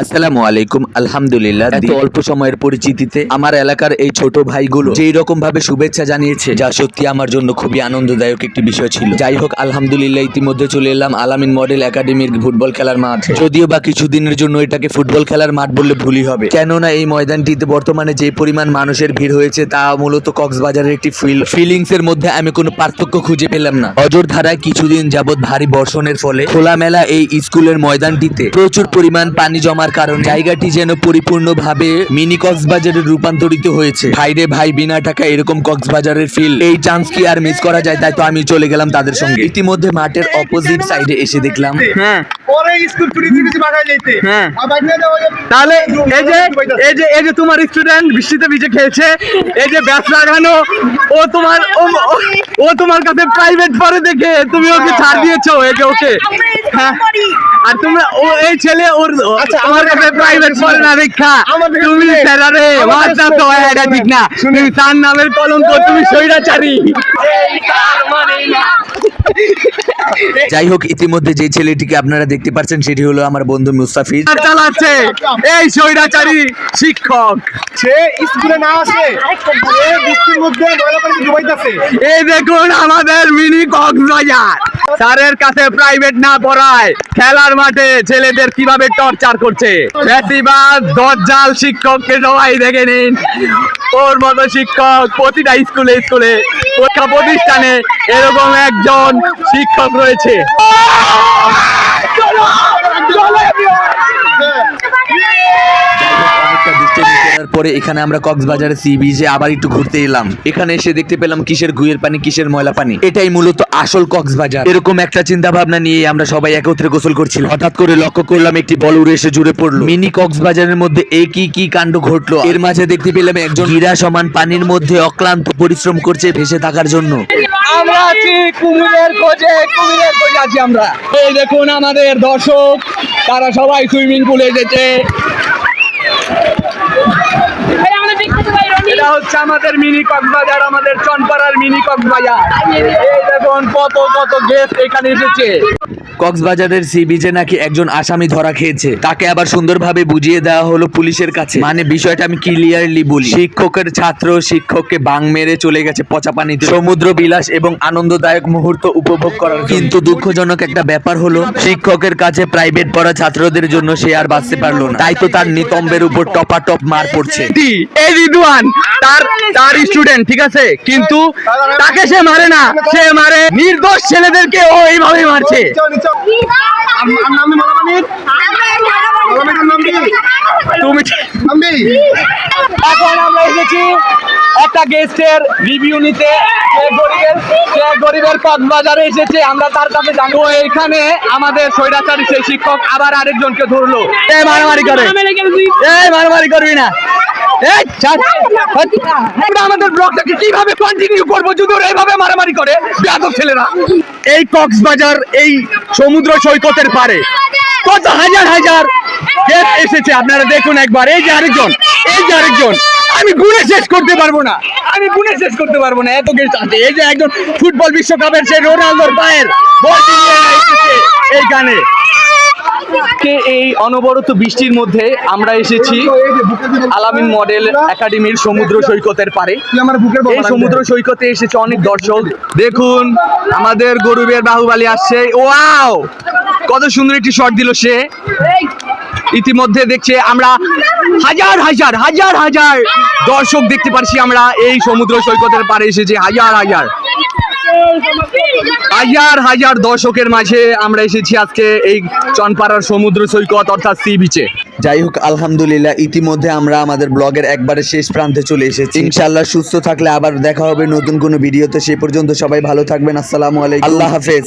আসসালামু আলাইকুম আলহামদুলিল্লাহ। এত অল্প সময়ের পরিচিতিতে আমার এলাকার এই ছোট ভাইগুলো যেই রকম ভাবে শুভেচ্ছা জানিয়েছে যা সত্যি আমার জন্য খুবই আনন্দদায়ক একটি বিষয় ছিল। যাই হোক আলহামদুলিল্লাহ ইতিমধ্যে চলে এলাম আলামিন মডেল একাডেমির ফুটবল খেলার মাঠ। যদিও বা কিছুদিনের জন্য এটাকে ফুটবল খেলার মাঠ বললে ভুলই হবে। কেননা এই ময়দানটিতে বর্তমানে যে পরিমাণ মানুষের ভিড় হয়েছে তা মূলত কক্সবাজারের একটি ফিল ফিলিংস এর মধ্যে আমি কোনো পার্থক্য খুঁজে পেলাম না। অজর ধারায় কিছুদিন যাবৎ ভারী বর্ষণের ফলে খোলামেলা এই স্কুলের ময়দানটিতে প্রচুর পরিমাণ পানি জমার কারণে জায়গাটি যেন পরিপূর্ণভাবে মিনি কক্সবাজারে রূপান্তরিত হয়েছে। ভাইরে ভাই বিনা টাকা এরকম কক্সবাজারের ফিল এই চান্স কি আর মিস করা যায়? তাই তো আমি চলে গেলাম তাদের সঙ্গে। ইতিমধ্যে মাঠের অপোজিট সাইডে এসে দেখলাম। হ্যাঁ। হ্যাঁ। তাহলে এই যে এই যে এই যে তোমার স্টুডেন্ট বৃষ্টিতে ভিজে খেয়েছে এই যে ব্যাস লাগানো ও তোমার ও তোমার কাছে প্রাইভেট পরে দেখে তুমি ওকে ছাড় দিয়েছ এই যে ওকে হ্যাঁ আর তোমরা ও এই ছেলে ওর আচ্ছা, আমার কাছে প্রাইভেট পড়ে না দেখা তুমি শুনে- স্যারা রে আমাদের মাথা তো এটা ঠিক না। তুমি তার নামের কলঙ্ক তুমি সৈরাচারী যাই হোক ইতিমধ্যে যে ছেলেটিকে আপনারা দেখতে পাচ্ছেন সেটি হলো আমার বন্ধু মুস্তাফিজ। আর চালাচ্ছে। এই সৈরাচারী শিক্ষক। সে স্কুলে না আসে বৃষ্টির মধ্যে ডুবাইতেছে। এই দেখুন আমাদের মিনি কক্সবাজার। স্যারের কাছে প্রাইভেট না পড়ায় খেলার মাঠে ছেলেদের কীভাবে টর্চার করছে বেশিরভাগ দজ্জাল শিক্ষককে সবাই দেখে নিন ওর মতো শিক্ষক প্রতিটা স্কুলে স্কুলে পরীক্ষা প্রতিষ্ঠানে এরকম একজন শিক্ষক রয়েছে অনেকটা করার পরে এখানে আমরা কক্সবাজারের সি বিচে আবার একটু ঘুরতে এলাম। এখানে এসে দেখতে পেলাম কিসের গুয়ের পানি, কিসের ময়লা পানি। এটাই মূলত আসল কক্সবাজার। এরকম একটা চিন্তা ভাবনা নিয়ে আমরা সবাই একত্রে গোসল করছিলাম হঠাৎ করে লক্ষ্য করলাম একটি বল উড়ে এসে জুড়ে পড়ল। মিনি কক্সবাজারের মধ্যে এই কি কি কাণ্ড ঘটলো? এর মাঝে দেখতে পেলাম একজন হীরা সমান পানির মধ্যে অক্লান্ত পরিশ্রম করছে ভেসে থাকার জন্য। আমরা আছি কুমিরের খোঁজে কুমিরের খোঁজে আছি আমরা। এই দেখুন আমাদের দর্শক, তারা সবাই সুইমিং পুলে এসেছে। এটা হচ্ছে আমাদের মিনি কক্সবাজার আমাদের চনপাড়ার মিনি কক্সবাজার। এই দেখুন কত কত গেস্ট এখানে এসেছে। কক্সবাজারের সি বিচে নাকি একজন আসামি ধরা খেয়েছে। তাকে আবার সুন্দরভাবে বুঝিয়ে দেওয়া হলো পুলিশের কাছে। মানে বিষয়টা আমি ক্লিয়ারলি বলি। শিক্ষকের ছাত্র শিক্ষককে বাং মেরে চলে গেছে পচা পানিতে সমুদ্র বিলাস এবং আনন্দদায়ক মুহূর্ত উপভোগ করার কিন্তু দুঃখজনক একটা ব্যাপার হলো শিক্ষকের কাছে প্রাইভেট পড়া ছাত্রদের জন্য সে আর বাঁচতে পারল না। তাই তো তার নিতম্বের উপর টপাটপ মার পড়ছে। এই তার তার স্টুডেন্ট ঠিক আছে? কিন্তু তাকে সে মারে না সে মারে। নির্দোষ ছেলেদেরকে ও মারছে। তুমি এখন আমরা এসেছি একটা গেস্টের রিভিউ নিতে। গরিবের সে গরিবের কক্সবাজারে এসেছে। আমরা তার কাছে জানব এখানে আমাদের স্বৈরাচারী সেই শিক্ষক। আবার আরেকজনকে ধরলো। মারামারি করে। এই মারামারি করবি না। এই আমাদের ব্লগটাকে কীভাবে কন্টিনিউ করব? যদি ওরা এইভাবে মারামারি করে, বেয়াদব ছেলেরা। এই কক্সবাজার, এই সমুদ্র সৈকতের পারে কত হাজার হাজার guest এসেছে, আপনারা দেখুন একবার। এই যে আরেকজন, এই যে আরেকজন। আমি গুনে শেষ করতে পারব না। আমি গুনে শেষ করতে পারব না। এত গেস্ট আছে। এই যে একজন ফুটবল বিশ্বকাপের সেই রোনালদোর পায়ের বলটি নিয়ে এসেছে এইখানে কে এই অনবরত বৃষ্টির মধ্যে আমরা এসেছি আলামিন মডেল একাডেমির সমুদ্র সৈকতের পারে এই সমুদ্র সৈকতে এসেছে অনেক দর্শক। দেখুন, আমাদের গরুবের বাহুবালি আসছে। ওয়াও! কত সুন্দর একটি শট দিল সে। ইতিমধ্যে দেখছে আমরা হাজার হাজার হাজার হাজার দর্শক দেখতে পারছি আমরা। এই সমুদ্র সৈকতের পারে এসেছি হাজার হাজার। হাজার হাজার দর্শকের মাঝে আমরা এসেছি আজকে এই চনপাড়ার সমুদ্র সৈকত অর্থাৎ সি বিচে যাই হোক আলহামদুলিল্লাহ ইতিমধ্যে আমরা আমাদের ব্লগের একবারে শেষ প্রান্তে চলে এসেছি। ইনশাল্লাহ সুস্থ থাকলে আবার দেখা হবে নতুন কোনো ভিডিওতে। সে পর্যন্ত সবাই ভালো থাকবেন। আসসালামু আলাইকুম। আল্লাহ হাফেজ।